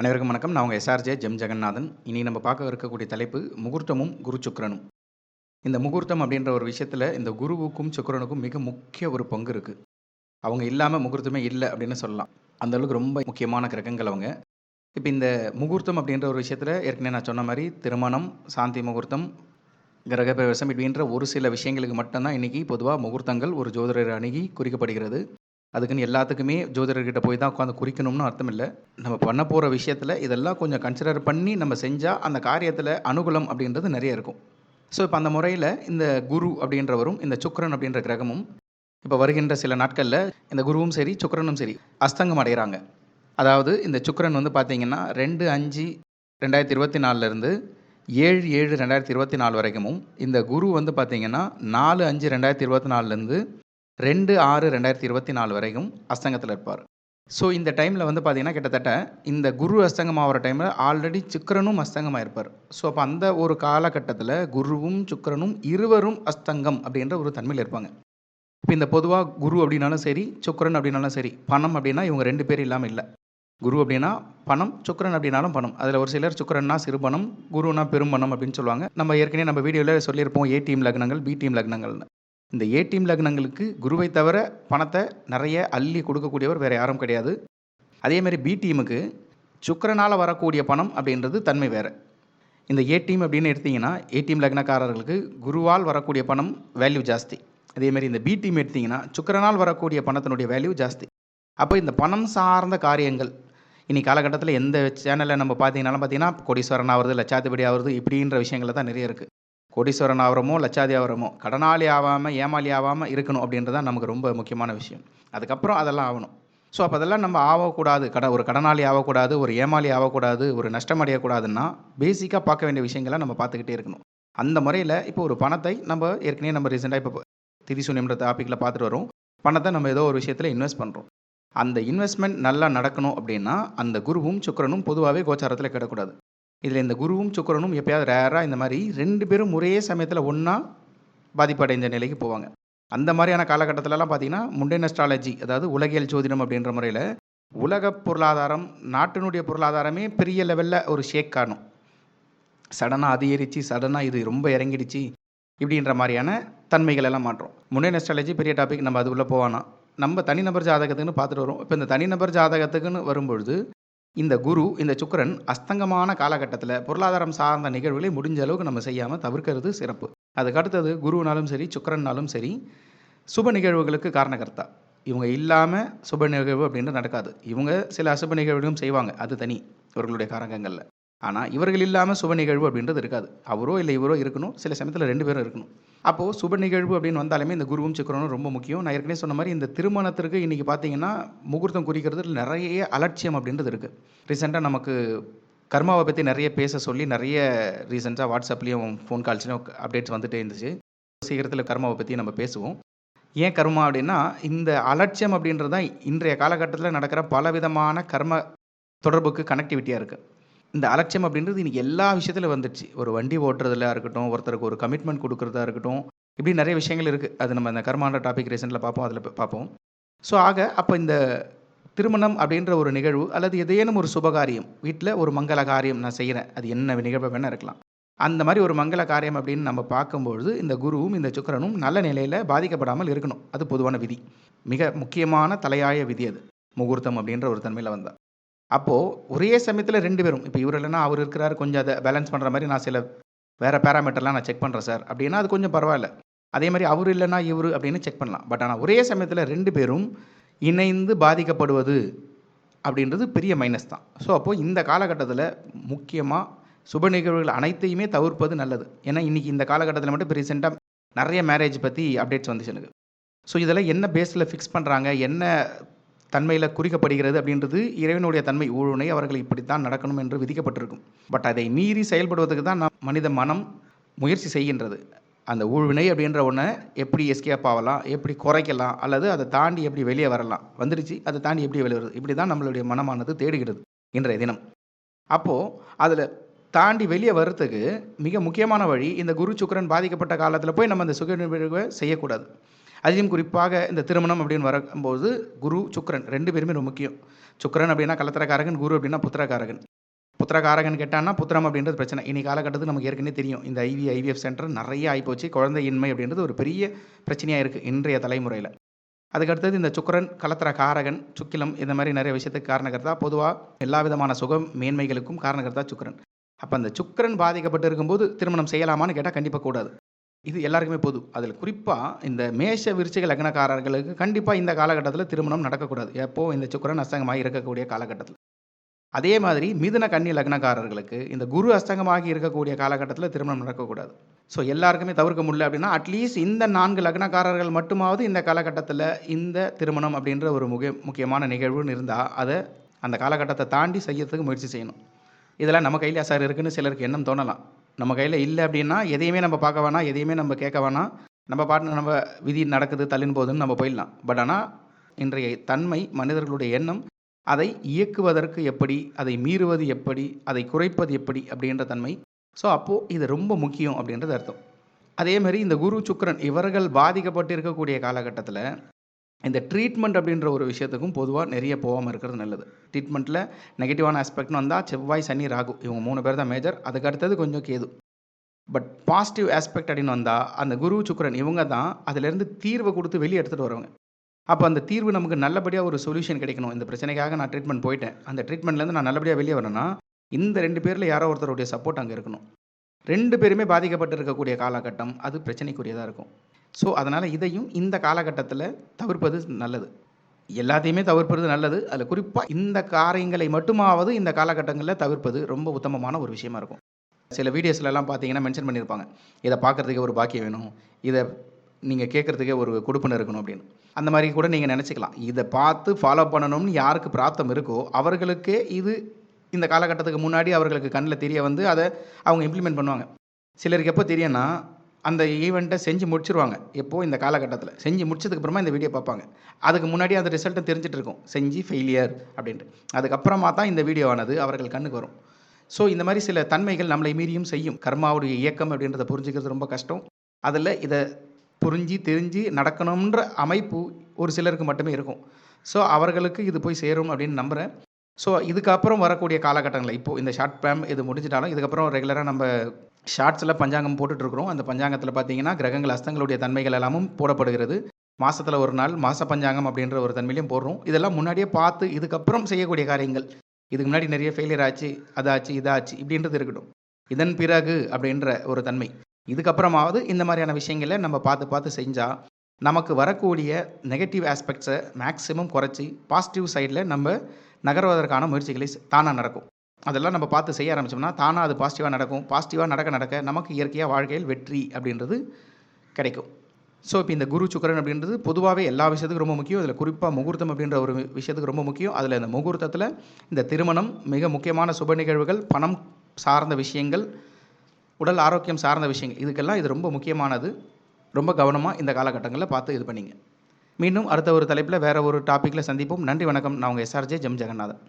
அனைவருக்கும் வணக்கம். நான் உங்கள் எஸ்ஆர்ஜே ஜெம் ஜெகநாதன் இனி நம்ம பார்க்க இருக்கக்கூடிய தலைப்பு முகூர்த்தமும் குரு சுக்கிரனும். இந்த முகூர்த்தம் அப்படின்ற ஒரு விஷயத்தில் இந்த குருவுக்கும் சுக்கரனுக்கும் மிக முக்கிய ஒரு பங்கு இருக்குது அவங்க இல்லாமல் முகூர்த்தமே இல்லை அப்படின்னு சொல்லலாம். அந்த அளவுக்கு ரொம்ப முக்கியமான கிரகங்கள் அவங்க. இப்போ இந்த முகூர்த்தம் அப்படின்ற ஒரு விஷயத்தில் ஏற்கனவே நான் சொன்ன மாதிரி திருமணம் சாந்தி முகூர்த்தம் கிரகப்பிரவேசம் இப்படின்ற ஒரு சில விஷயங்களுக்கு மட்டும்தான் இன்றைக்கி பொதுவாக முகூர்த்தங்கள் ஒரு ஜோதிடர் அணுகி குறிக்கப்படுகிறது. அதுக்குன்னு எல்லாத்துக்குமே ஜோதிடர்கிட்ட போய் தான் உட்காந்து குறிக்கணும்னு அர்த்தம் இல்லை நம்ம பண்ண போகிற விஷயத்தில் இதெல்லாம் கொஞ்சம் கன்சிடர் பண்ணி நம்ம செஞ்சால் அந்த காரியத்தில் அனுகூலம் அப்படின்றது நிறைய இருக்கும். ஸோ இப்போ அந்த முறையில் இந்த குரு அப்படின்றவரும் இந்த சுக்கரன் அப்படின்ற கிரகமும் இப்போ வருகின்ற சில நாட்களில் இந்த குருவும் சரி சுக்கரனும் சரி அஸ்தங்கம் அடைகிறாங்க. அதாவது இந்த சுக்கரன் வந்து பார்த்தீங்கன்னா ரெண்டு அஞ்சு ரெண்டாயிரத்தி இருபத்தி நாலுலேருந்து ஏழு ஏழு ரெண்டாயிரத்தி இருபத்தி நாலு வரைக்கும் இந்த குரு வந்து பார்த்திங்கன்னா நாலு அஞ்சு ரெண்டாயிரத்தி இருபத்தி நாலுலேருந்து ரெண்டு ஆறு ரெண்டாயிரத்தி இருபத்தி நாலு வரைக்கும் அஸ்தங்கத்தில் இருப்பார். ஸோ இந்த டைமில் வந்து பார்த்தீங்கன்னா கிட்டத்தட்ட இந்த குரு அஸ்தங்கம் ஆகிற டைமில் ஆல்ரெடி சுக்கிரனும் அஸ்தங்கமாக இருப்பார். ஸோ அப்போ அந்த ஒரு காலகட்டத்தில் குருவும் சுக்கரனும் இருவரும் அஸ்தங்கம் அப்படின்ற ஒரு தன்மையில் இருப்பாங்க. இப்போ இந்த பொதுவாக குரு அப்படின்னாலும் சரி சுக்கரன் அப்படின்னாலும் சரி பணம் அப்படின்னா இவங்க ரெண்டு பேர் இல்லாமல் இல்லை. குரு அப்படின்னா பணம் சுக்கரன் அப்படின்னாலும் பணம். அதில் ஒரு சிலர் சுக்கரன்னா சிறுபணம் குருனா பெரும்பணம் அப்படின்னு சொல்லுவாங்க. நம்ம ஏற்கனவே நம்ம வீடியோவில் சொல்லியிருப்போம் ஏ டீம் லக்னங்கள் பி டீம் லக்னங்கள்னு. இந்த ஏடிஎம் லக்னங்களுக்கு குருவை தவிர பணத்தை நிறைய அள்ளி கொடுக்கக்கூடியவர் வேறு யாரும் கிடையாது. அதேமாதிரி பி டீமுக்கு சுக்கிரனால் வரக்கூடிய பணம் அப்படின்றது தன்மை வேறு. இந்த ஏடிஎம் அப்படின்னு எடுத்திங்கன்னா ஏடிஎம் லக்னக்காரர்களுக்கு குருவால் வரக்கூடிய பணம் வேல்யூ ஜாஸ்தி. அதேமாதிரி இந்த பி டீம் எடுத்திங்கன்னா சுக்கரனால் வரக்கூடிய பணத்தினுடைய வேல்யூ ஜாஸ்தி. அப்போ இந்த பணம் சார்ந்த காரியங்கள் இனி காலகட்டத்தில் எந்த சேனலில் நம்ம பார்த்தீங்கன்னாலும் பார்த்தீங்கன்னா கோடீஸ்வரன் ஆகிறது லட்சாதிபதி ஆகிறது இப்படின்ற விஷயங்கள் தான் நிறைய இருக்குது கோடீஸ்வரன் ஆகிறமோ லட்சாதி ஆகிறமோ கடனாளி ஆகாமல் ஏமாளி ஆகாமல் இருக்கணும் அப்படின்றது தான் நமக்கு ரொம்ப முக்கியமான விஷயம். அதுக்கப்புறம் அதெல்லாம் ஆகணும். ஸோ அப்போ அதெல்லாம் நம்ம ஆகக்கூடாது கட ஒரு கடனாளி ஆகக்கூடாது ஒரு ஏமாளி ஆகக்கூடாது ஒரு நஷ்டம் அடையக்கூடாதுன்னா பேசிக்காக பார்க்க வேண்டிய விஷயங்களை நம்ம பார்த்துக்கிட்டே இருக்கணும். அந்த முறையில் இப்போ ஒரு பணத்தை நம்ம ஏற்கனவே நம்ம ரீசெண்டாக இப்போ திரிசூன்யம்ன்ற டாப்பிக்கில் பார்த்துட்டு வரோம். பணத்தை நம்ம ஏதோ ஒரு விஷயத்தில் இன்வெஸ்ட் பண்ணுறோம் அந்த இன்வெஸ்ட்மெண்ட் நல்லா நடக்கணும் அப்படின்னா அந்த குருவும் சுக்கரனும் பொதுவாகவே கோச்சாரத்தில் கிடக்கூடாது. இதில் இந்த குருவும் சுக்கரனும் எப்பயாவது ரேராக இந்த மாதிரி ரெண்டு பேரும் ஒரே சமயத்தில் ஒன்றா பாதிப்படைந்த நிலைக்கு போவாங்க. அந்த மாதிரியான காலகட்டத்திலலாம் பார்த்தீங்கன்னா முண்டன் அஸ்ட்ராலஜி அதாவது உலகியல் ஜோதிடம் அப்படின்ற முறையில் உலக பொருளாதாரம் நாட்டினுடைய பொருளாதாரமே பெரிய லெவலில் ஒரு ஷேக் காணும். சடனாக அதிகரித்து சடனாக இது ரொம்ப இறங்கிடுச்சு இப்படின்ற மாதிரியான தன்மைகள் எல்லாம் மாற்றோம். முன்னே அஸ்ட்ராலஜி பெரிய டாபிக் நம்ம அது உள்ளே போவானா? நம்ம தனிநபர் ஜாதகத்துக்குன்னு பார்த்துட்டு வரோம் இப்போ இந்த தனிநபர் ஜாதகத்துக்குன்னு வரும்பொழுது இந்த குரு இந்த சுக்கரன் அஸ்தங்கமான காலகட்டத்தில் பொருளாதாரம் சார்ந்த நிகழ்வுகளை முடிஞ்ச அளவுக்கு நம்ம செய்யாமல் தவிர்க்கிறது சிறப்பு. அதுக்கு அடுத்தது குருனாலும் சரி சுக்கரன்னாலும் சரி சுப நிகழ்வுகளுக்கு காரணகர்த்தா. இவங்க இல்லாமல் சுப நிகழ்வு அப்படின்றது நடக்காது. இவங்க சில அசுப நிகழ்வுகளும் செய்வாங்க. அது தனி. இவர்களுடைய காரகங்களில். ஆனால் இவர்கள் இல்லாமல் சுப நிகழ்வு அப்படின்றது இருக்காது. அவரோ இல்லை இவரோ இருக்கணும். சில சமயத்தில் ரெண்டு பேரும் இருக்கணும். அப்போது சுப நிகழ்வு அப்படின்னு வந்தாலுமே இந்த குருவும் சுக்கரனும் ரொம்ப முக்கியம். நான் ஏற்கனவே சொன்ன மாதிரி இந்த திருமணத்திற்கு இன்றைக்கி பார்த்தீங்கன்னா முகூர்த்தம் குறிக்கிறது நிறைய அலட்சியம் அப்படின்றது இருக்குது ரீசெண்டாக நமக்கு கர்மாவை பற்றி நிறைய பேச சொல்லி நிறைய ரீசெண்டாக வாட்ஸ்அப்லேயும் ஃபோன் கால்ஸ்லையும் அப்டேட்ஸ் வந்துட்டே இருந்துச்சு. சீக்கிரத்தில் கர்மாவை பற்றி நம்ம பேசுவோம். ஏன் கர்மா அப்படின்னா இந்த அலட்சியம் அப்படின்றது தான் இன்றைய காலகட்டத்தில் நடக்கிற பலவிதமான கர்ம தொடர்புக்கு கனெக்டிவிட்டியாக இருக்குது இந்த அலட்சியம் அப்படின்றது இன்றைக்கி எல்லா விஷயத்தில் வந்துடுச்சு. ஒரு வண்டி ஓட்டுறதுல இருக்கட்டும் ஒருத்தருக்கு ஒரு கமிட்மெண்ட் கொடுக்குறதா இருக்கட்டும் இப்படி நிறைய விஷயங்கள் இருக்குது அது நம்ம இந்த கர்மான்ற டாபிக் ரீசெண்டில் பார்ப்போம் அதில் பார்ப்போம். ஸோ ஆக அப்போ இந்த திருமணம் அப்படின்ற ஒரு நிகழ்வு அல்லது எதேனும் ஒரு சுபகாரியம் வீட்டில் ஒரு மங்கள காரியம் நான் செய்கிறேன் அது என்ன நிகழ்வு வேணால் இருக்கலாம். அந்த மாதிரி ஒரு மங்கள காரியம் அப்படின்னு நம்ம பார்க்கும்பொழுது இந்த குருவும் இந்த சுக்கரனும் நல்ல நிலையில் பாதிக்கப்படாமல் இருக்கணும். அது பொதுவான விதி. மிக முக்கியமான தலையாய விதி அது. முகூர்த்தம் அப்படின்ற ஒரு தன்மையில் வந்தால் அப்போது ஒரே சமயத்தில் ரெண்டு பேரும். இப்போ இவர் இல்லைன்னா அவர் இருக்கிறாரு கொஞ்சம் அதை பேலன்ஸ் பண்ணுற மாதிரி நான் சில வேறு பேராமீட்டர்லாம் நான் செக் பண்ணுறேன் சார் அப்படின்னா அது கொஞ்சம் பரவாயில்ல. அதே மாதிரி அவர் இல்லைன்னா இவர் அப்படின்னு செக் பண்ணலாம். பட் ஆனால் ஒரே சமயத்தில் ரெண்டு பேரும் இணைந்து பாதிக்கப்படுவது அப்படின்றது பெரிய மைனஸ் தான். ஸோ அப்போது இந்த காலகட்டத்தில் முக்கியமாக சுப நிகழ்வுகள் அனைத்தையுமே தவிர்ப்பது நல்லது. ஏன்னா இன்றைக்கி இந்த காலகட்டத்தில் மட்டும் இப்போ ரீசெண்டாக நிறைய மேரேஜ் பற்றி அப்டேட்ஸ் வந்துச்சு எனக்கு. ஸோ இதெல்லாம் என்ன பேஸில் ஃபிக்ஸ் பண்ணுறாங்க என்ன தன்மையில் குறிக்கப்படுகிறது அப்படின்றது இறைவனுடைய தன்மை ஊழுனை அவர்கள் இப்படித்தான் நடக்கணும் என்று விதிக்கப்பட்டிருக்கும். பட் அதை மீறி செயல்படுவதற்கு தான் நாம் மனித மனம் முயற்சி செய்கின்றது. அந்த ஊழ்வினை அப்படின்ற ஒன்றை எப்படி எஸ்கேப் ஆகலாம் எப்படி குறைக்கலாம் அல்லது அதை தாண்டி எப்படி வெளியே வரலாம்? வந்துடுச்சு அதை தாண்டி எப்படி வெளியே வருது? இப்படி தான் நம்மளுடைய மனமானது தேடுகிறது இன்றைய தினம். அப்போது அதில் தாண்டி வெளியே வர்றதுக்கு மிக முக்கியமான வழி இந்த குரு சுக்கரன் பாதிக்கப்பட்ட காலத்தில் போய் நம்ம அந்த சுக செய்யக்கூடாது. அதிலும் குறிப்பாக இந்த திருமணம் அப்படின்னு வரும்போது குரு சுக்கரன் ரெண்டு பேருமே ரொம்ப முக்கியம். சுக்கரன் அப்படின்னா கலத்திரக்காரகன் குரு அப்படின்னா புத்திரக்காரகன். புத்திரக்காரகன் கேட்டான்னா புத்திரம் அப்படின்றது பிரச்சனை. இனி காலகட்டத்தில் நமக்கு ஏற்கனவே தெரியும். இந்த ஐவி ஐவிஎஃப் சென்டர் நிறைய ஆகிப்போச்சு குழந்தையின்மை அப்படின்றது ஒரு பெரிய பிரச்சனையாக இருக்குது இன்றைய தலைமுறையில். அதுக்கடுத்தது இந்த சுக்கிரன் கலத்திர காரகன் சுக்கிலம் இந்த மாதிரி நிறைய விஷயத்துக்கு காரணகர்த்தா. பொதுவாக எல்லா விதமான சுகம் மேன்மைகளுக்கும் காரணகர்த்தா சுக்கரன். அப்போ அந்த சுக்கிரன் பாதிக்கப்பட்டு இருக்கும்போது திருமணம் செய்யலாமான்னு கேட்டால் கண்டிப்பாக கூடாது. இது எல்லாருக்குமே பொது. அதில் குறிப்பாக இந்த மேஷ விருச்சிக லக்னக்காரர்களுக்கு கண்டிப்பாக இந்த காலகட்டத்தில் திருமணம் நடக்கக்கூடாது. எப்போ இந்த சுக்கரன் அஸ்தங்கமாக இருக்கக்கூடிய காலகட்டத்தில். அதே மாதிரி மிதுன கன்னி லக்னக்காரர்களுக்கு இந்த குரு அஸ்தங்கமாகி இருக்கக்கூடிய காலகட்டத்தில் திருமணம் நடக்கக்கூடாது. ஸோ எல்லாருக்குமே தவிர்க்க முடியல அப்படின்னா அட்லீஸ்ட் இந்த நான்கு லக்னக்காரர்கள் மட்டுமாவது இந்த காலகட்டத்தில் இந்த திருமணம் அப்படின்ற ஒரு முக முக்கியமான நிகழ்வுன்னு இருந்தால் அதை அந்த காலகட்டத்தை தாண்டி செய்யறதுக்கு முயற்சி செய்யணும். இதெல்லாம் நம்ம கையில் சார் இருக்குன்னு சிலருக்கு எண்ணம் தோணலாம். நம்ம கையில் இல்லை அப்படின்னா எதையுமே நம்ம பார்க்க வேணாம் எதையுமே நம்ம கேட்க வேணாம். நம்ம பாட்டு நம்ம விதி நடக்குது தள்ளின் போதுன்னு நம்ம போயிடலாம். பட் ஆனால் இன்றைய தன்மை மனிதர்களுடைய எண்ணம் அதை இயக்குவதற்கு எப்படி அதை மீறுவது எப்படி அதை குறைப்பது எப்படி அப்படின்ற தன்மை. ஸோ அப்போது இது ரொம்ப முக்கியம் அப்படின்றது அர்த்தம். அதேமாதிரி இந்த குரு சுக்கரன் இவர்கள் பாதிக்கப்பட்டு இருக்கக்கூடிய காலகட்டத்தில் இந்த ட்ரீட்மெண்ட் அப்படின்ற ஒரு விஷயத்துக்கும் பொதுவாக நிறைய போகாமல் இருக்கிறது நல்லது. ட்ரீட்மெண்ட்டில் நெகட்டிவான ஆஸ்பெக்ட்னு வந்தால் செவ்வாய் சனி ராகு இவங்க மூணு பேர் தான் மேஜர் அதுக்கு அடுத்தது கொஞ்சம் கேது. பட் பாசிட்டிவ் ஆஸ்பெக்ட் அப்படின்னு வந்தால் அந்த குரு சுக்கரன் இவங்க தான் அதிலேருந்து தீர்வை கொடுத்து வெளியே எடுத்துகிட்டு வருவாங்க. அப்போ அந்த தீர்வு நமக்கு நல்லபடியாக ஒரு சொல்யூஷன் கிடைக்கணும். இந்த பிரச்சனைக்காக நான் ட்ரீட்மெண்ட் போயிட்டேன். அந்த ட்ரீட்மெண்ட்லேருந்து நான் நல்லபடியாக வெளியே வரேன்னா இந்த ரெண்டு பேரில் யாரோ ஒருத்தருடைய சப்போர்ட் அங்கே இருக்கணும். ரெண்டு பேருமே பாதிக்கப்பட்டு இருக்கக்கூடிய காலகட்டம். அது பிரச்சனைக்குரியதாக இருக்கும். ஸோ அதனால் இதையும் இந்த காலகட்டத்தில் தவிர்ப்பது நல்லது. எல்லாத்தையுமே தவிர்ப்பது நல்லது. அதில் குறிப்பாக இந்த காரியங்களை மட்டுமாவது இந்த காலகட்டங்களில் தவிர்ப்பது ரொம்ப உத்தமமான ஒரு விஷயமா இருக்கும். சில வீடியோஸ்லலாம் பார்த்தீங்கன்னா மென்ஷன் பண்ணியிருப்பாங்க இதை பார்க்குறதுக்கே ஒரு பாக்கியம் வேணும். இதை நீங்கள் கேட்குறதுக்கே ஒரு கொடுப்பனை இருக்கணும் அப்படின்னு. அந்த மாதிரி கூட நீங்கள் நினச்சிக்கலாம். இதை பார்த்து ஃபாலோ பண்ணணும்னு யாருக்கு பிராப்தம் இருக்கோ அவர்களுக்கே இது இந்த காலகட்டத்துக்கு முன்னாடி அவர்களுக்கு கண்ணில் தெரிய வந்து அதை அவங்க இம்ப்ளிமெண்ட் பண்ணுவாங்க. சிலருக்கு எப்போ தெரியும்னா அந்த ஈவெண்ட்டை செஞ்சு முடிச்சிருவாங்க. எப்போது இந்த காலகட்டத்தில். செஞ்சு முடிச்சதுக்கு அப்புறமா இந்த வீடியோ பார்ப்பாங்க. அதுக்கு முன்னாடி அந்த ரிசல்ட்டை தெரிஞ்சிட்டு இருக்கும். செஞ்சு ஃபெயிலியர் அப்படின்ட்டு. அதுக்கப்புறமா தான் இந்த வீடியோவானது அவர்கள் கண்ணுக்கு வரும். ஸோ இந்த மாதிரி சில தன்மைகள் நம்மளை மீறியும் செய்யும். கர்மாவுடைய இயக்கம் அப்படின்றத புரிஞ்சுக்கிறது ரொம்ப கஷ்டம். அதில் இதை புரிஞ்சு தெரிஞ்சு நடக்கணுன்ற அமைப்பு ஒரு சிலருக்கு மட்டுமே இருக்கும். ஸோ அவர்களுக்கு இது போய் சேரும் அப்படின்னு நம்புகிறேன் ஸோ இதுக்கப்புறம் வரக்கூடிய காலகட்டங்களில் இப்போது இந்த ஷார்ட் பேம் இது முடிஞ்சிட்டாலும் இதுக்கப்புறம் ரெகுலராக நம்ம ஷார்ட்ஸில் பஞ்சாங்கம் போட்டுட்ருக்குறோம். அந்த பஞ்சாங்கத்தில் பார்த்தீங்கன்னா கிரகங்கள் அஸ்தங்களுடைய தன்மைகள் எல்லாமும் போடப்படுகிறது. மாதத்தில் ஒரு நாள் மாச பஞ்சாங்கம் அப்படின்ற ஒரு தன்மையிலையும் போடுறோம். இதெல்லாம் முன்னாடியே பார்த்து இதுக்கப்புறம் செய்யக்கூடிய காரியங்கள். இதுக்கு முன்னாடி நிறைய ஃபெயிலியர் ஆச்சு அதாச்சு இதாச்சு இப்படின்றது இருக்கட்டும். இதன் பிறகு அப்படின்ற ஒரு தன்மை. இதுக்கப்புறமாவது இந்த மாதிரியான விஷயங்களை நம்ம பார்த்து பார்த்து செஞ்சால் நமக்கு வரக்கூடிய நெகட்டிவ் ஆஸ்பெக்ட்ஸை மேக்ஸிமம் குறைச்சி பாசிட்டிவ் சைடில் நம்ம நகர்வதற்கான முயற்சிகளை தானாக நடக்கும். அதெல்லாம் நம்ம பார்த்து செய்ய ஆரம்பிச்சோம்னா தானாக அது பாசிட்டிவாக நடக்கும். பாசிட்டிவாக நடக்க நடக்க நமக்கு இயற்கையாக வாழ்க்கையில் வெற்றி அப்படின்றது கிடைக்கும். ஸோ இப்போ இந்த குரு சுக்கரன் அப்படின்றது பொதுவாகவே எல்லா விஷயத்துக்கும் ரொம்ப முக்கியம். இதில் குறிப்பாக முகூர்த்தம் அப்படின்ற ஒரு விஷயத்துக்கு ரொம்ப முக்கியம். அதில் இந்த முகூர்த்தத்தில் இந்த திருமணம் மிக முக்கியமான சுப நிகழ்வுகள் பணம் சார்ந்த விஷயங்கள் உடல் ஆரோக்கியம் சார்ந்த விஷயங்கள் இதுக்கெல்லாம் இது ரொம்ப முக்கியமானது. ரொம்ப கவனமாக இந்த காலகட்டங்களில் பார்த்து இது பண்ணிங்க. மீண்டும் அடுத்த ஒரு தலைப்பில் வேறு ஒரு டாப்பிக்கில் சந்திப்போம். நன்றி வணக்கம். நான் உங்கள் எஸ்ஆர்ஜே ஜெம் ஜெகநாதன்.